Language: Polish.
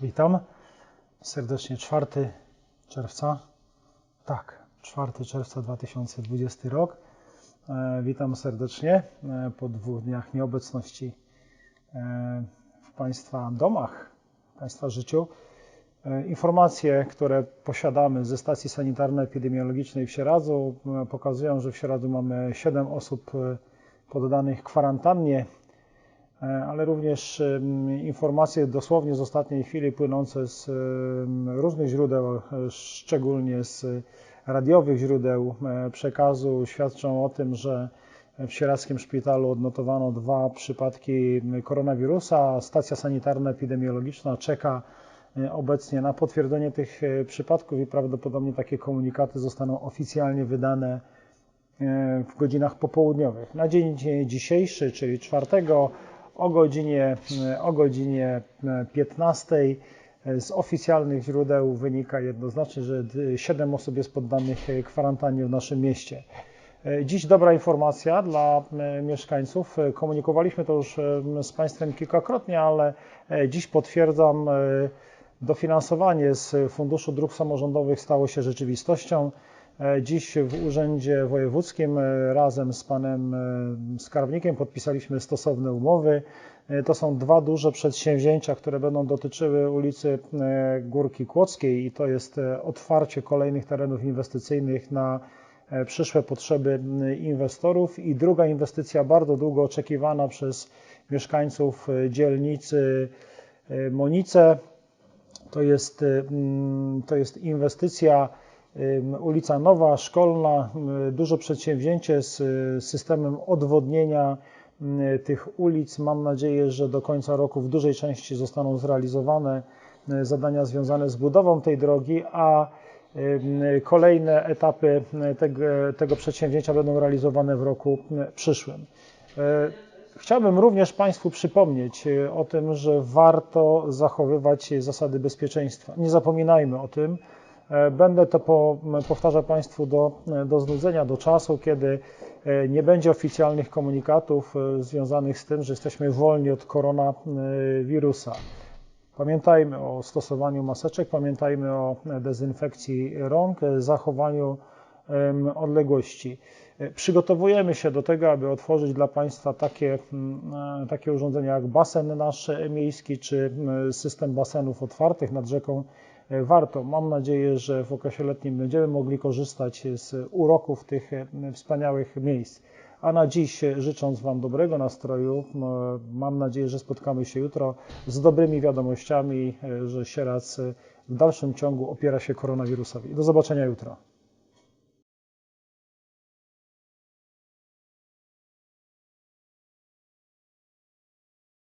Witam serdecznie 4 czerwca. Tak, 4 czerwca 2020 rok. E, Witam serdecznie e, po dwóch dniach nieobecności e, w Państwa domach, w Państwa życiu. Informacje, które posiadamy ze stacji sanitarno-epidemiologicznej w Sieradzu pokazują, że w Sieradzu mamy 7 osób poddanych kwarantannie ale również informacje dosłownie z ostatniej chwili płynące z różnych źródeł, e, szczególnie z radiowych źródeł e, przekazu, świadczą o tym, że w Sieradzkim Szpitalu odnotowano dwa przypadki koronawirusa. Stacja sanitarno-epidemiologiczna czeka e, obecnie na potwierdzenie tych e, przypadków i prawdopodobnie takie komunikaty zostaną oficjalnie wydane e, w godzinach popołudniowych. Na dzień dzisiejszy, czyli 4 o godzinie, o godzinie 15 z oficjalnych źródeł wynika jednoznacznie, że 7 osób jest poddanych kwarantannie w naszym mieście. Dziś dobra informacja dla mieszkańców. Komunikowaliśmy to już z Państwem kilkakrotnie, ale dziś potwierdzam, dofinansowanie z Funduszu Dróg Samorządowych stało się rzeczywistością. Dziś w Urzędzie Wojewódzkim e, razem z panem e, skarbnikiem podpisaliśmy stosowne umowy. E, To są dwa duże przedsięwzięcia, które będą dotyczyły ulicy e, Górki Kłodzkiej i to jest e, otwarcie kolejnych terenów inwestycyjnych na e, przyszłe potrzeby inwestorów i druga inwestycja bardzo długo oczekiwana przez mieszkańców e, dzielnicy e, Monice. To jest, to jest inwestycja ulica Nowa, Szkolna, duże przedsięwzięcie z y, systemem odwodnienia tych ulic. Mam nadzieję, że do końca roku w dużej części zostaną zrealizowane y, zadania związane z budową tej drogi, a kolejne etapy y, tego, tego przedsięwzięcia będą realizowane w roku przyszłym. Chciałbym również Państwu przypomnieć o tym, że warto zachowywać zasady bezpieczeństwa. Nie zapominajmy o tym. E, Będę to po, powtarzał Państwu do, do znudzenia, do czasu, kiedy e, nie będzie oficjalnych komunikatów e, związanych z tym, że jesteśmy wolni od koronawirusa. Pamiętajmy o stosowaniu maseczek, pamiętajmy o dezynfekcji rąk, zachowaniu odległości. Przygotowujemy się do tego, aby otworzyć dla Państwa takie, takie urządzenia jak basen nasz miejski czy system basenów otwartych nad rzeką Warto. Mam nadzieję, że w okresie letnim będziemy mogli korzystać z uroków tych e, wspaniałych miejsc. A na dziś, e, życząc Wam dobrego nastroju, mam nadzieję, że spotkamy się jutro z dobrymi wiadomościami, e, że Sieradz e, w dalszym ciągu opiera się koronawirusowi. Do zobaczenia jutro.